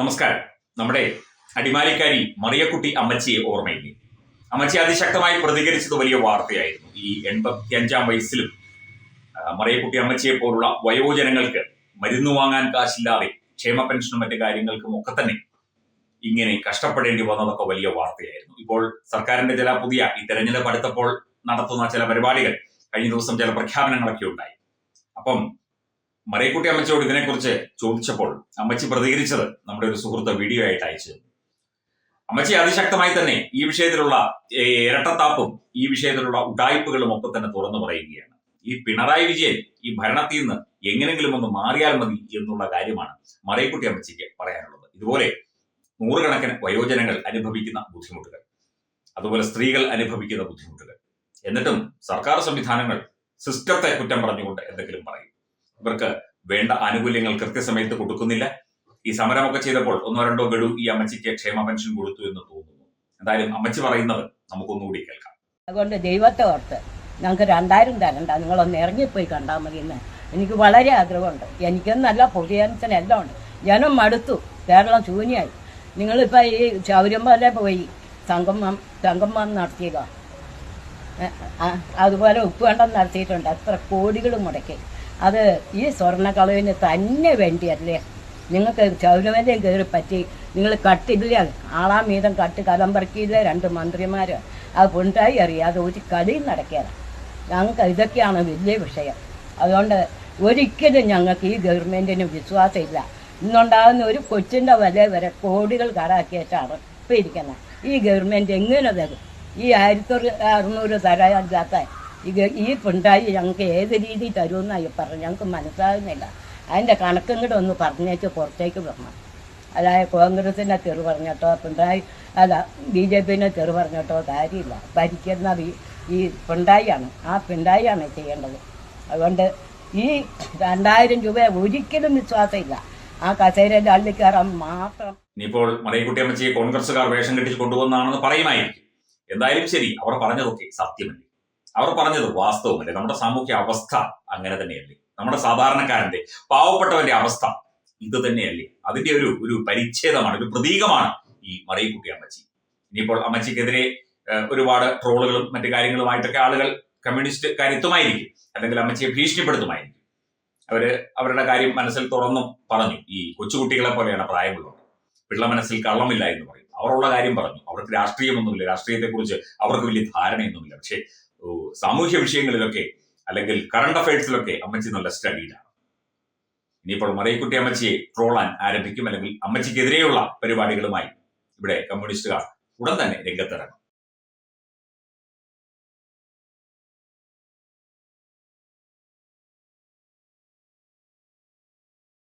നമസ്കാരം. നമ്മുടെ അടിമാലിക്കാരി മറിയക്കുട്ടി അമ്മച്ചിയെ ഓർമ്മയില്ലേ? അമ്മച്ചി അതിശക്തമായി പ്രതികരിച്ചത് വലിയ വാർത്തയായിരുന്നു. ഈ എൺപത്തി അഞ്ചാം വയസ്സിലും മറിയക്കുട്ടി അമ്മച്ചിയെ പോലുള്ള വയോജനങ്ങൾക്ക് മരുന്ന് വാങ്ങാൻ കാശില്ലാതെ ക്ഷേമ പെൻഷനും മറ്റു കാര്യങ്ങൾക്കും ഒക്കെ തന്നെ ഇങ്ങനെ കഷ്ടപ്പെടേണ്ടി വന്നതൊക്കെ വലിയ വാർത്തയായിരുന്നു. ഇപ്പോൾ സർക്കാരിന്റെ ചില പുതിയ ഈ തെരഞ്ഞെടുപ്പ് അടുത്തപ്പോൾ നടത്തുന്ന ചില പരിപാടികൾ കഴിഞ്ഞ ദിവസം ചില പ്രഖ്യാപനങ്ങളൊക്കെ ഉണ്ടായി. അപ്പം മറിയക്കുട്ടി അമ്മച്ചിയോട് ഇതിനെക്കുറിച്ച് ചോദിച്ചപ്പോൾ അമ്മച്ചി പ്രതികരിച്ചത് നമ്മുടെ ഒരു സുഹൃത്ത് വീഡിയോ ആയിട്ട് അയച്ചു. അമ്മച്ചി അതിശക്തമായി തന്നെ ഈ വിഷയത്തിലുള്ള ഇരട്ടത്താപ്പും ഈ വിഷയത്തിലുള്ള ഉടായ്പകളും ഒക്കെ തന്നെ തുറന്നു പറയുകയാണ്. ഈ പിണറായി വിജയൻ ഈ ഭരണത്തിൽ നിന്ന് എങ്ങനെങ്കിലും ഒന്ന് മാറിയാൽ മതി എന്നുള്ള കാര്യമാണ് മറിയക്കുട്ടി അമ്മച്ചിക്ക് പറയാനുള്ളത്. ഇതുപോലെ നൂറുകണക്കിന് വയോജനങ്ങൾ അനുഭവിക്കുന്ന ബുദ്ധിമുട്ടുകൾ അതുപോലെ സ്ത്രീകൾ അനുഭവിക്കുന്ന ബുദ്ധിമുട്ടുകൾ. എന്നിട്ടും സർക്കാർ സംവിധാനങ്ങൾ സിസ്റ്റത്തെ കുറ്റം പറഞ്ഞുകൊണ്ട് എന്തെങ്കിലും പറയും. ഇവർക്ക് വേണ്ട ആനുകൂല്യങ്ങൾ കൃത്യസമയത്ത് കൊടുക്കുന്നില്ല. ഈ സമരമൊക്കെ ചെയ്തപ്പോൾ ഒന്നോ രണ്ടോ ഗഡു ഈ അമ്മച്ചിക്ക് ക്ഷേമ പെൻഷൻ കൊടുത്തു എന്ന് തോന്നുന്നു. എന്തായാലും അമ്മച്ചി പറയുന്നത് നമുക്കൊന്നുകൂടി കേൾക്കാം. അതുകൊണ്ട് ദൈവത്തെ ഓർത്ത് ഞങ്ങൾക്ക് രണ്ടായിരം തരണ്ട. നിങ്ങളൊന്ന് ഇറങ്ങിപ്പോയി കണ്ടാൽ മതി എന്ന് എനിക്ക് വളരെ ആഗ്രഹമുണ്ട്. എനിക്കെന്നല്ല പൊതുജനത്തിനെല്ലാം ഉണ്ട്. ജനം മടുത്തു. കേരളം ശൂന്യമായി. നിങ്ങളിപ്പോൾ ഈ ശൗര്യമ്പല പോയി സംഗമം സംഗമം നടത്തിയതാണ് അതുപോലെ ഉപ്പുകണ്ടം നടത്തിയിട്ടുണ്ട്. അത്ര കോടികൾ മുടക്കി. അത് ഈ സ്വർണക്കളവിന് തന്നെ വേണ്ടിയല്ലേ? നിങ്ങൾക്ക് ശൗര്യമലയും കയറി പറ്റി. നിങ്ങൾ കട്ടില്ല ആളാം മീതം കട്ട് കലം പറക്കിയില്ല രണ്ട് മന്ത്രിമാർ അത് പിണറായി അറിയാതെ ഒരു കളിയും നടക്കിയതാണ് ഞങ്ങൾക്ക് ഇതൊക്കെയാണ് വലിയ വിഷയം. അതുകൊണ്ട് ഒരിക്കലും ഞങ്ങൾക്ക് ഈ ഗവൺമെന്റിന് വിശ്വാസമില്ല. ഇന്നുണ്ടാകുന്ന ഒരു കൊച്ചിന്റെ വില വരെ കോടികൾ കടാക്കിയിട്ടാണ് ഇപ്പം ഇരിക്കുന്നത്. ഈ ഗവൺമെന്റ് എങ്ങനെ തരും ഈ ആയിരത്തി അറുന്നൂറ് തരാത്ത ഗ- ഈ പിണ്ടായി ഞങ്ങൾക്ക് ഏത് രീതി തരുമെന്നായി പറഞ്ഞു ഞങ്ങൾക്ക് മനസ്സിലാകുന്നില്ല അതിന്റെ കണക്കും കൂടെ ഒന്ന് പറഞ്ഞേച്ച് പുറത്തേക്ക് വരണം അതായത് കോൺഗ്രസിനെ തെറി പറഞ്ഞിട്ടോ പിണറായി അല്ല ബി ജെ പിന്നെ തെറി പറഞ്ഞിട്ടോ കാര്യമില്ല. ഭരിക്കുന്ന ഈ- പിണറായിയാണ് ആ പിണറായിയാണ് ചെയ്യേണ്ടത്. അതുകൊണ്ട് ഈ രണ്ടായിരം രൂപ ഒരിക്കലും വിശ്വാസമില്ല. ആ കസേര അള്ളി മാത്രം ഇനിയിപ്പോൾ മറിയക്കുട്ടി അമ്മച്ചിയെ കോൺഗ്രസുകാർ വേഷം കെട്ടിച്ച് കൊണ്ടുവന്നാണെന്ന് പറയുമായിരിക്കും. എന്തായാലും ശരി അവർ പറഞ്ഞതൊക്കെ സത്യമല്ലേ? അവർ പറഞ്ഞത് വാസ്തവമല്ലേ? നമ്മുടെ സാമൂഹ്യ അവസ്ഥ അങ്ങനെ തന്നെയല്ലേ? നമ്മുടെ സാധാരണക്കാരന്റെ പാവപ്പെട്ടവന്റെ അവസ്ഥ ഇത് തന്നെയല്ലേ? അതിന്റെ ഒരു ഒരു പരിച്ഛേദമാണ് ഒരു പ്രതീകമാണ് ഈ മറിയക്കുട്ടി അമ്മച്ചി. ഇനിയിപ്പോൾ അമ്മച്ചിക്കെതിരെ ഒരുപാട് ട്രോളുകളും മറ്റു കാര്യങ്ങളുമായിട്ടൊക്കെ ആളുകൾ കമ്മ്യൂണിസ്റ്റ് എത്തുമായിരിക്കും അല്ലെങ്കിൽ അമ്മച്ചിയെ ഭീഷണിപ്പെടുത്തുമായിരിക്കും. അവർ അവരുടെ കാര്യം മനസ്സിൽ തുറന്നും പറഞ്ഞു. ഈ കൊച്ചുകുട്ടികളെ പോലെയാണ് പ്രായമുള്ളത് പിള്ള മനസ്സിൽ കള്ളമില്ല എന്ന് പറയും. അവരുള്ള കാര്യം പറഞ്ഞു. അവർക്ക് രാഷ്ട്രീയമൊന്നുമില്ല. രാഷ്ട്രീയത്തെക്കുറിച്ച് അവർക്ക് വലിയ ധാരണയൊന്നുമില്ല. പക്ഷേ സാമൂഹ്യ വിഷയങ്ങളിലൊക്കെ അല്ലെങ്കിൽ കറണ്ട് അഫയേഴ്സിലൊക്കെ അമ്മച്ചി നല്ല സ്റ്റഡീഡാണ് ഇനിയിപ്പോൾ മറിയക്കുട്ടി അമ്മച്ചിയെ ട്രോളാൻ ആരംഭിക്കും അല്ലെങ്കിൽ അമ്മച്ചിക്കെതിരെയുള്ള പരിപാടികളുമായി ഇവിടെ കമ്മ്യൂണിസ്റ്റുകാർ ഉടൻ തന്നെ രംഗത്തിറങ്ങും.